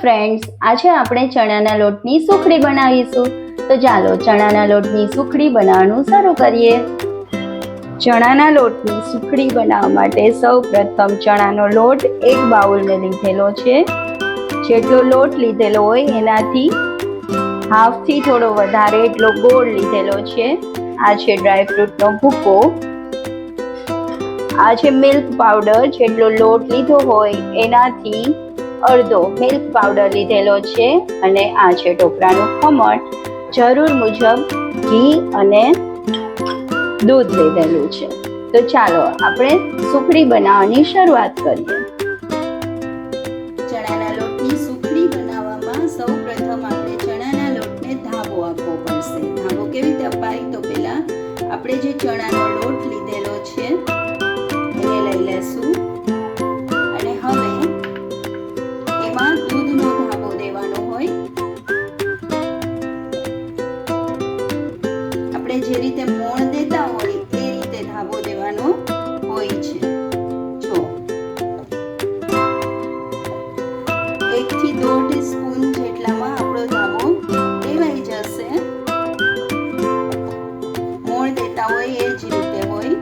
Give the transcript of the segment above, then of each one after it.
Friends આજે આપણે ચણાના લોટની સુખડી બનાવીશું. તો ચાલો ચણાના લોટની સુખડી બનાવવાનું શરૂ કરીએ. ચણાના લોટની સુખડી બનાવવા માટે સૌ પ્રથમ ચણાનો લોટ એક બાઉલ મેં લીધેલો છે. જેટલો લોટ લીધેલો હોય એનાથી હાફથી થોડો વધારે એટલો ગોળ લીધેલો છે. આ છે ડ્રાયફ્રૂટનો ભૂકો. આ છે મિલ્ક પાવડર જેટલો લોટ લીધો હોય એનાથી અડધો મિલ્ક પાવડર લીધેલો છે અને આ છે ટોપરાનું ખમણ. જરૂર મુજબ ઘી અને દૂધ લીધેલું છે. તો ચાલો આપણે સુખડી બનાવવાની શરૂઆત કરીએ. ચણાના લોટની સુખડી બનાવવામાં સૌ આપણે ચણાના લોટને ધાબો આપવો પડશે. કેવી રીતે અપાય? તો પહેલાં આપણે જે ચણાનો લોટ લીધેલો છે રીતે મોણ દેતા હોય એ રીતે ધાબો દેવાનો હોય છે. જો. એક થી દોઢ સ્પૂન જેટલામાં આપણો ધાબો દેવાઈ જશે. મોણ દેતા હોય એ જ રીતે હોય.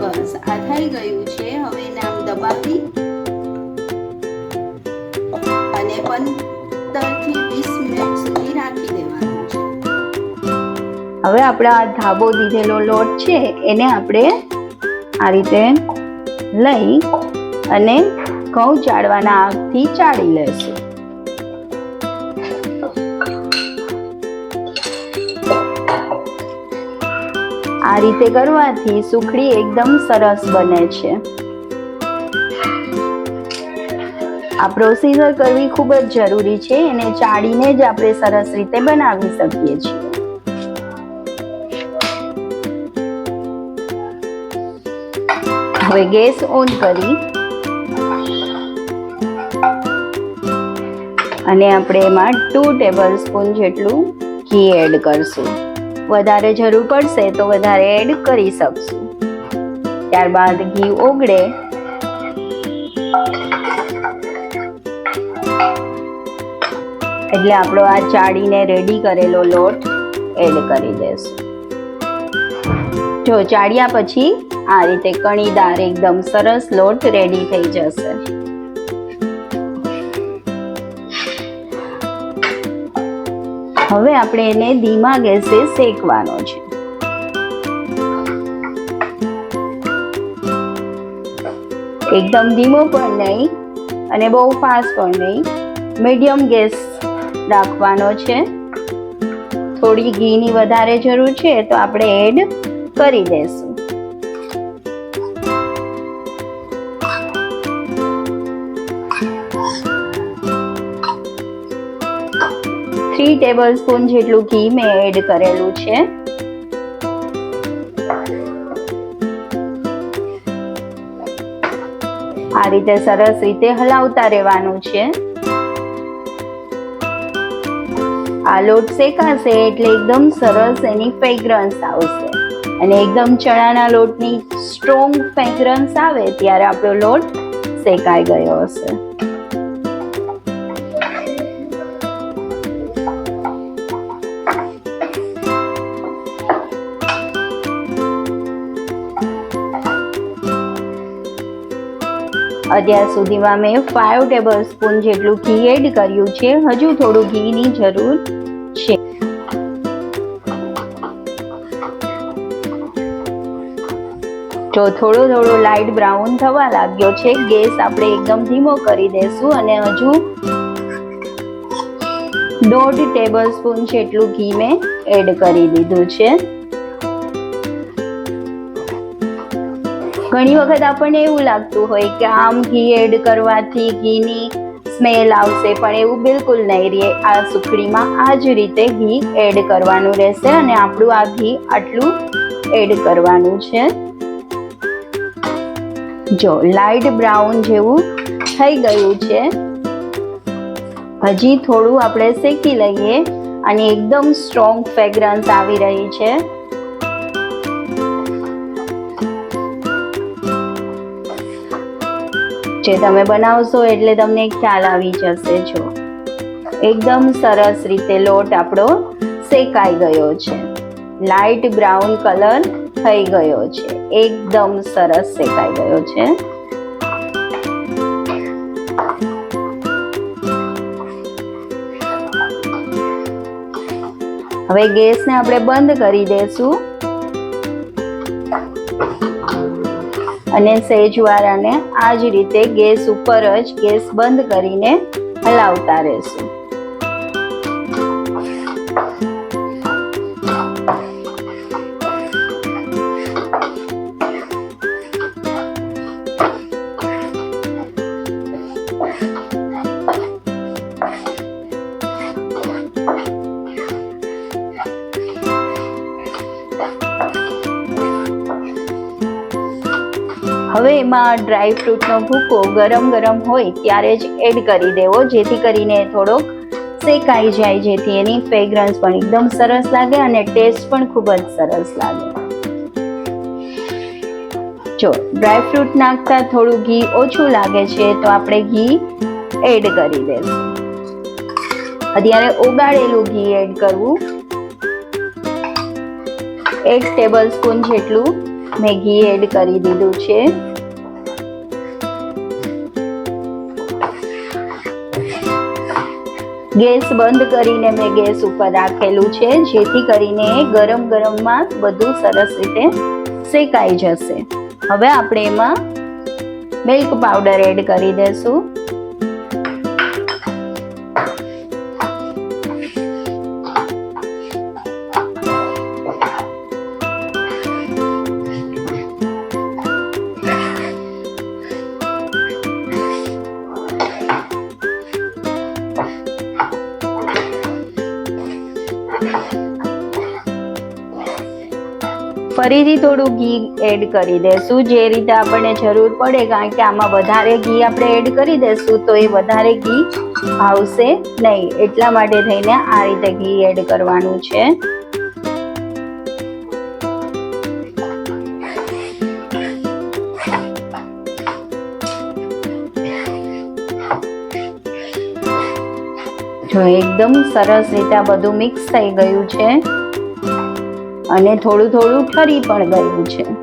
બસ, આ થઈ ગયું છે. હવે નામ દબાવી અને પંદરથી વીસ હવે આપણે આ ધાબો દીધેલો લોટ છે, એને આપણે આ રીતે લઈ અને ઘઉં ચાળવાના આગથી ચાળી લેશું. આ રીતે કરવાથી સુખડી એકદમ સરસ બને છે. આ પ્રોસીજર કરવી ખૂબ જ જરૂરી છે, એને ચાળીને જ આપણે સરસ રીતે બનાવી શકીએ છીએ. હવે ગેસ ઓન કરી. અને આપણે એમાં ટુ ટેબલ સ્પૂન જેટલું ઘી એડ કરશું. વધારે જરૂર પડશે તો વધારે એડ કરી શકશું. ત્યારબાદ ઘી ઓગળે. એટલે આપણો આ ચાળીને રેડી કરેલો લોટ એડ કરી દેશું. જો ચાળ્યા પછી આ રીતે કણીદાર એકદમ સરસ લોટ રેડી થઈ જશે. હવે આપણે એને ધીમા ગેસે શેકવાનો છે. એકદમ ધીમો પણ નહીં અને બહુ ફાસ્ટ પણ નહીં. મીડિયમ ગેસ રાખવાનો છે. થોડી ઘીની વધારે જરૂર છે તો આપણે એડ કરી દઈશું થ્રી ટેબલ સ્પૂન જેટલું ઘી મેં એડ કરેલું છે. આ રીતે સરસ રીતે હલાવતા રહેવાનું છે. આ લોટ શેકાશે એટલે એકદમ સરસ એની ફ્રેગ્રન્સ આવશે. અને એકદમ ચણાના લોટની સ્ટ્રોંગ ફ્રેગ્રન્સ આવે ત્યારે આપણો લોટ શેકાઈ ગયો હશે. અત્યાર સુધીમાં મેં ફાઈવ ટેબલ સ્પૂન જેટલું ઘી એડ કર્યું છે. હજુ થોડું ઘીની જરૂર છે. જો થોડો થોડો લાઇટ બ્રાઉન થવા લાગ્યો છે, ગેસ આપણે એકદમ ધીમો કરી દેશું અને હજુ દોઢ ટેબલ સ્પૂન જેટલું ઘી મેં એડ કરી દીધું છે. ઘણી વખત આપણને એવું લાગતું હોય કે આમ ઘી એડ કરવાથી ઘીની સ્મેલ આવશે, પણ એવું બિલકુલ નહીં રહે. આ સુખડીમાં આ જ રીતે ઘી એડ કરવાનું રહેશે અને આપણું આ ઘી આટલું એડ કરવાનું છે. જો લાઇટ બ્રાઉન જેવું થઈ ગયું છે. હજી થોડું આપણે શેકી લઈએ અને એકદમ સ્ટ્રોંગ ફ્રેગ્રન્સ આવી રહી છે. જે તમે બનાવશો એટલે તમને ખ્યાલ આવી જશે, જો. એકદમ સરસ રીતે લોટ આપણો શેકાઈ ગયો છે. લાઇટ બ્રાઉન કલર થઈ ગયો છે. એકદમ સરસ શેકાઈ ગયો છે. હવે ગેસને આપણે બંધ કરી દેશું. અને સેજવારાને આ જ રીતે ગેસ ઉપર જ ગેસ બંધ કરીને હલાવતા રહેશું. હવે એમાં ડ્રાય ફ્રૂટનો ભૂકો ગરમ ગરમ હોય ત્યારે જ એડ કરી દેવો, જેથી કરીને થોડોક શેકાઈ જાય, જેથી એની ફ્રેગ્રન્સ પણ એકદમ સરસ લાગે અને ટેસ્ટ પણ ખૂબ જ સરસ લાગે. જો, ડ્રાય ફ્રૂટ નાખતા થોડું ઘી ઓછું લાગે છે, તો આપણે ઘી એડ કરી દેવું. અત્યારે ઓગાળેલું ઘી એડ કરવું. એક ટેબલ સ્પૂન જેટલું મેં ઘી એડ કરી દીધું છે. ગેસ બંધ કરીને મેં ગેસ ઉપર રાખેલું છે, જેથી કરીને ગરમ ગરમમાં બધું સરસ રીતે શેકાઈ જશે. હવે આપણે એમાં મિલ્ક પાવડર એડ કરી દેશું. ફરીથી થોડું ઘી એડ કરી દેશું. જે રીતે આપણને જરૂર પડે, કારણ કે આમાં વધારે ઘી આપણે એડ કરી દેશું, તો એ વધારે ઘી આવશે નહીં. એટલા માટે થઈને આ રીતે ઘી એડ કરવાનું છે. જો એકદમ સરસ રીતે આ બધું મિક્સ થઈ ગયું છે. અને થોડું થોડું ઠરી પણ ગયું છે.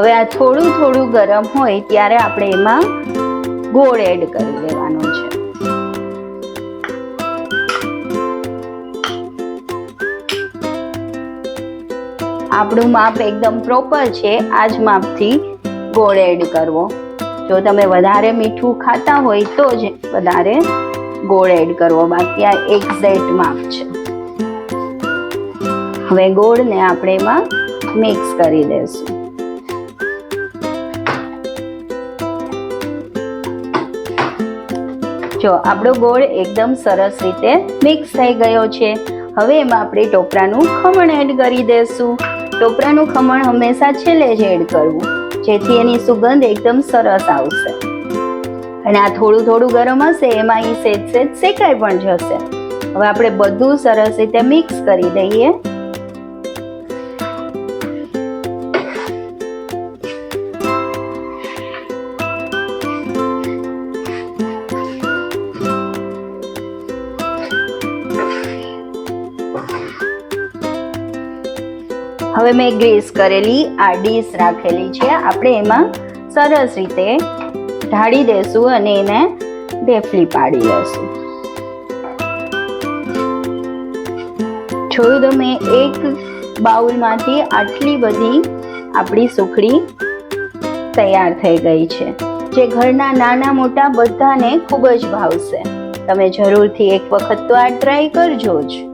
હવે આ થોડું થોડું ગરમ હોય ત્યારે આપણે એમાં ગોળ એડ કરી દેવાનો છે. આપણું માપ એકદમ પ્રોપર છે. આ જ માપથી ગોળ એડ કરવો. જો તમે વધારે મીઠું ખાતા હોય તો જ વધારે ગોળ એડ કરવો. બાકી આ એક્ઝેક્ટ માપ છે. હવે ગોળને આપણે એમાં મિક્સ કરી દઈશું જો આપણો ગોળ એકદમ સરસ રીતે મિક્સ થઈ ગયો છે. હવે એમાં આપણે ટોપરાનું ખમણ એડ કરી દઈશું ટોપરાનું ખમણ હંમેશા છેલ્લે જ એડ કરવું, જેથી એની સુગંધ એકદમ સરસ આવશે. અને આ થોડું થોડું ગરમ હશે, એમાં એ સેજ સેજ શેકાઈ પણ જશે. હવે આપણે બધું સરસ રીતે મિક્સ કરી દઈએ. હવે મેં ગ્રીસ કરેલી, આ ડીશ રાખેલી છે. આપણે એમાં સરસ રીતે ઢાળી દેશું અને એને ઢેફલી પાડી લેશું. જોયું તમે, એક બાઉલમાંથી આટલી બધી આપણી સુખડી તૈયાર થઈ ગઈ છે. જે ઘરના નાના મોટા બધાને ખૂબ જ ભાવશે. તમે જરૂરથી એક વખત તો આ ટ્રાય કરજો જ.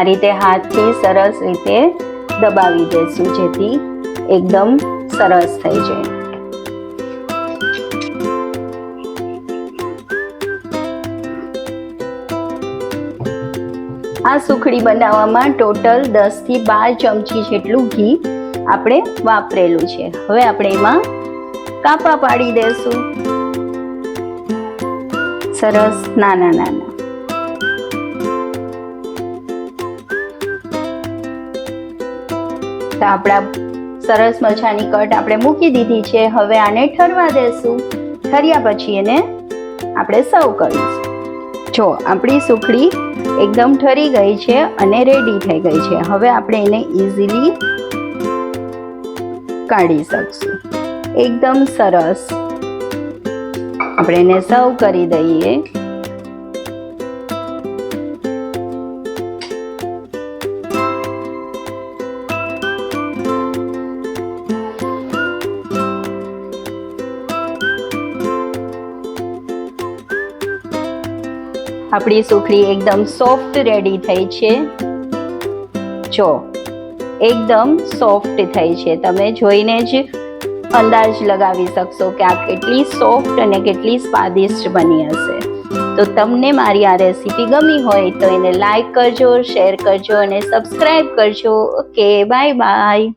આ રીતે હાથથી સરસ રીતે દબાવી દેશું, જેથી એકદમ સરસ થઈ જાય. આ સુખડી બનાવવામાં ટોટલ દસથી બાર ચમચી જેટલું ઘી આપણે વાપરેલું છે. હવે આપણે એમાં કાપા પાડી દેશું. સરસ, નાના નાના. તો આપણા સરસ મજાની કટ આપણે મૂકી દીધી છે. હવે આને ઠરવા દેશું. ઠર્યા પછી એને આપણે સર્વ કરીશું. જો, આપણી સુખડી એકદમ ઠરી ગઈ છે અને રેડી થઈ ગઈ છે. હવે આપણે એને ઇઝીલી કાઢી શકશું. એકદમ સરસ. આપણે એને સર્વ કરી દઈએ. આપણી સુખડી એકદમ સોફ્ટ રેડી થઈ છે. જો, એકદમ સોફ્ટ થઈ છે. તમે જોઈને જ અંદાજ લગાવી શકશો કે આ કેટલી સોફ્ટ અને કેટલી સ્વાદિષ્ટ બની હશે. તો તમને મારી આ રેસીપી ગમી હોય તો એને લાઈક કરજો શેર કરજો અને સબસ્ક્રાઈબ કરજો. Okay bye bye